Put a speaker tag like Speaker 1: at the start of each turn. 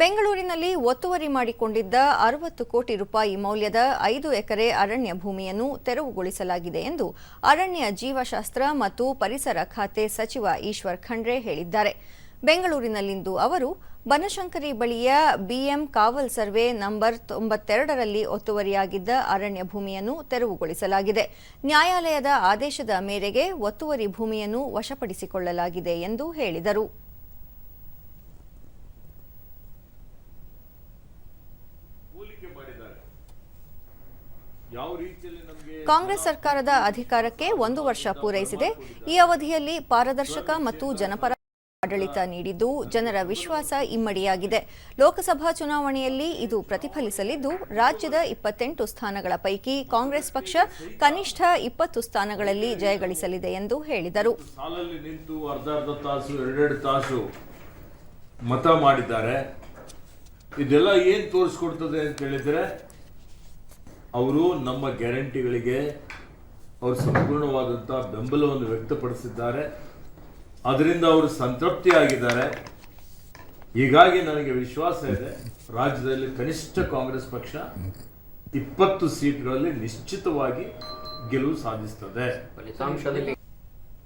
Speaker 1: ಬೆಂಗಳೂರಿನಲ್ಲಿ ಒತ್ತುವರಿ ಮಾಡಿಕೊಂಡಿದ್ದ ಅರವತ್ತು ಕೋಟಿ ರೂಪಾಯಿ ಮೌಲ್ಯದ ಐದು ಎಕರೆ ಅರಣ್ಯ ಭೂಮಿಯನ್ನು ತೆರವುಗೊಳಿಸಲಾಗಿದೆ ಎಂದು ಅರಣ್ಯ ಜೀವಶಾಸ್ತ್ರ ಮತ್ತು ಪರಿಸರ ಖಾತೆ ಸಚಿವ ಈಶ್ವರ್ ಖಂಡ್ರೆ ಹೇಳಿದ್ದಾರೆ. ಬೆಂಗಳೂರಿನಲ್ಲಿಂದು ಅವರು, ಬನಶಂಕರಿ ಬಳಿಯ B M Kaval survey number ತೊಂಬತ್ತೆರಡರಲ್ಲಿ ಒತ್ತುವರಿಯಾಗಿದ್ದ ಅರಣ್ಯ ಭೂಮಿಯನ್ನು ತೆರವುಗೊಳಿಸಲಾಗಿದೆ. ನ್ಯಾಯಾಲಯದ ಆದೇಶದ ಮೇರೆಗೆ ಒತ್ತುವರಿ ಭೂಮಿಯನ್ನು ವಶಪಡಿಸಿಕೊಳ್ಳಲಾಗಿದೆ ಎಂದು ಹೇಳಿದರು. ಕಾಂಗ್ರೆಸ್ ಸರ್ಕಾರದ ಅಧಿಕಾರಕ್ಕೆ ಒಂದು ವರ್ಷ ಪೂರೈಸಿದೆ. ಈ ಅವಧಿಯಲ್ಲಿ ಪಾರದರ್ಶಕ ಮತ್ತು ಜನಪರ ಆಡಳಿತ ನೀಡಿದ್ದು ಜನರ ವಿಶ್ವಾಸ ಇಮ್ಮಡಿಯಾಗಿದೆ. ಲೋಕಸಭಾ ಚುನಾವಣೆಯಲ್ಲಿ ಇದು ಪ್ರತಿಫಲಿಸಲಿದ್ದು ರಾಜ್ಯದ ಇಪ್ಪತ್ತೆಂಟು ಸ್ಥಾನಗಳ ಪೈಕಿ ಕಾಂಗ್ರೆಸ್ ಪಕ್ಷ ಕನಿಷ್ಠ ಇಪ್ಪತ್ತು ಸ್ಥಾನಗಳಲ್ಲಿ ಜಯಗಳಿಸಲಿದೆ ಎಂದು ಹೇಳಿದರು.
Speaker 2: ನಿಂತು ಅರ್ಧ ಅರ್ಧ ತಾಸು ಎರಡೆರಡು ತಾಸು ಮತ ಮಾಡಿದ್ದಾರೆ. ಇದೆಲ್ಲ ಏನ್ ತೋರಿಸ್ಕೊಡ್ತದೆ ಅಂತ ಹೇಳಿದ್ರೆ ಅವರು ನಮ್ಮ ಗ್ಯಾರಂಟಿಗಳಿಗೆ ಅವರು ಸಂಪೂರ್ಣವಾದಂಥ ಬೆಂಬಲವನ್ನು ವ್ಯಕ್ತಪಡಿಸಿದ್ದಾರೆ. ಅದರಿಂದ ಅವರು ಸಂತೃಪ್ತಿಯಾಗಿದ್ದಾರೆ. ಹೀಗಾಗಿ ನನಗೆ ವಿಶ್ವಾಸ ಇದೆ, ರಾಜ್ಯದಲ್ಲಿ ಕನಿಷ್ಠ ಕಾಂಗ್ರೆಸ್ ಪಕ್ಷ ಇಪ್ಪತ್ತು ಸೀಟ್ಗಳಲ್ಲಿ ನಿಶ್ಚಿತವಾಗಿ ಗೆಲುವು ಸಾಧಿಸ್ತದೆ.
Speaker 3: ಫಲಿತಾಂಶದಲ್ಲಿ